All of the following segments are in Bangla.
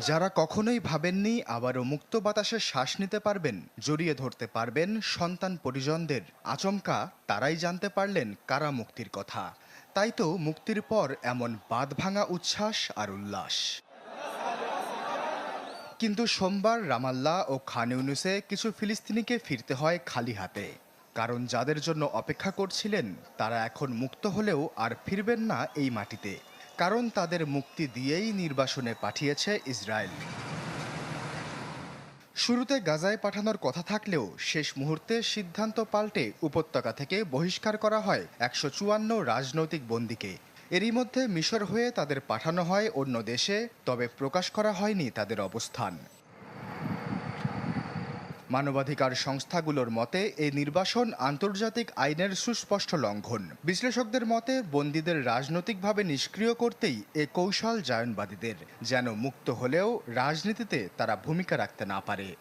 যারা কখনোই ভাবেননি আবারও মুক্ত বাতাসে শ্বাস নিতে পারবেন, জড়িয়ে ধরতে পারবেন সন্তান পরিজনদের। আচমকা তারাই জানতে পারলেন কারা মুক্তির কথা। তাই তো মুক্তির পর এমন বাঁধ ভাঙা উচ্ছ্বাস আর উল্লাস। কিন্তু সোমবার রামাল্লা ও খান ইউনুসে কিছু ফিলিস্তিনিকে ফিরতে হয় খালি হাতে। কারণ যাদের জন্য অপেক্ষা করছিলেন, তারা এখন মুক্ত হলেও আর ফিরবেন না এই মাটিতে। কারণ তাদের মুক্তি দিয়েই নির্বাসনে পাঠিয়েছে ইসরায়েল। শুরুতে গাজায় পাঠানোর কথা থাকলেও শেষ মুহূর্তে সিদ্ধান্ত পাল্টে উপত্যকা থেকে বহিষ্কার করা হয় একশো চুয়ান্ন রাজনৈতিক বন্দীকে। এরই মধ্যে মিশর হয়ে তাদের পাঠানো হয় অন্য দেশে, তবে প্রকাশ করা হয়নি তাদের অবস্থান। মানবাধিকার সংস্থাগুলোর মতে, এই নির্বাসন আন্তর্জাতিক আইনের সুস্পষ্ট লঙ্ঘন। বিশ্লেষকদের মতে, বন্দীদের রাজনৈতিকভাবে নিষ্ক্রিয় করতেই এ কৌশল জায়নবাদীদের, যেন মুক্ত হলেও রাজনীতিতে তারা ভূমিকা রাখতে না পারে।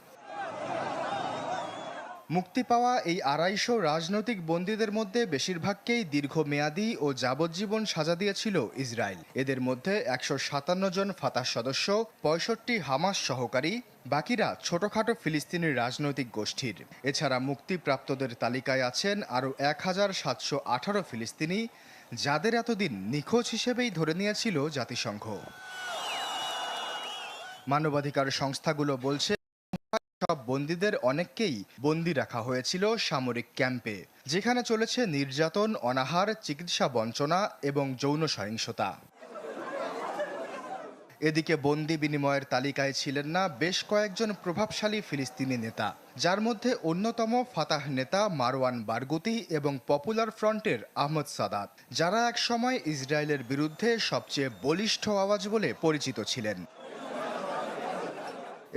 মুক্তি পাওয়া এই আড়াইশো রাজনৈতিক বন্দীদের মধ্যে বেশিরভাগকেই দীর্ঘমেয়াদী ও যাবজ্জীবন সাজা দিয়েছিল ইসরায়েল। এদের মধ্যে একশো সাতান্ন জন ফাতাহ সদস্য, পঁয়ষট্টি হামাস সহকারী, বাকিরা ছোটখাটো ফিলিস্তিনি রাজনৈতিক গোষ্ঠীর। এছাড়া মুক্তিপ্রাপ্তদের তালিকায় আছেন আরও এক হাজার সাতশো আঠারো ফিলিস্তিনি, যাদের এতদিন নিখোঁজ হিসেবেই ধরে নিয়েছিল জাতিসংঘ। মানবাধিকার সংস্থাগুলো বলছে বন্দীদের অনেককেই বন্দি রাখা হয়েছিল সামরিক ক্যাম্পে, যেখানে চলেছে নির্যাতন, অনাহার, চিকিৎসা বঞ্চনা এবং যৌন সহিংসতা। এদিকে বন্দি বিনিময়ের তালিকায় ছিলেন না বেশ কয়েকজন প্রভাবশালী ফিলিস্তিনি নেতা, যার মধ্যে অন্যতম ফাতাহ নেতা মারওয়ান বারগুতি এবং পপুলার ফ্রন্টের আহমদ সাদাত, যারা একসময় ইসরায়েলের বিরুদ্ধে সবচেয়ে বলিষ্ঠ আওয়াজ বলে পরিচিত ছিলেন।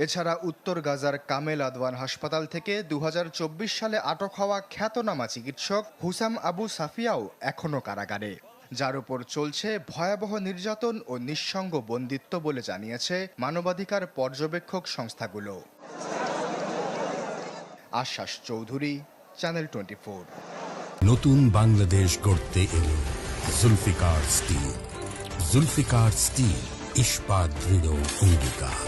এছাড়া উত্তর গাজার কামেল আদওয়ান হাসপাতাল থেকে দু হাজার চব্বিশ সালে আটক হওয়া খ্যাতনামা চিকিৎসক হুসাম আবু সাফিয়াও এখনও কারাগারে। যার উপর চলছে ভয়াবহ নির্যাতন ও নিঃসঙ্গ বন্দিত্ব বলে জানিয়েছে মানবাধিকার পর্যবেক্ষক সংস্থাগুলো। আশ্বাস চৌধুরী চ্যানেল টোয়েন্টি নতুন বাংলাদেশ গড়তে এলো জুলফিকার স্টিল। জুলফিকার স্টিল, ইস্পাত দৃঢ় অঙ্গীকার।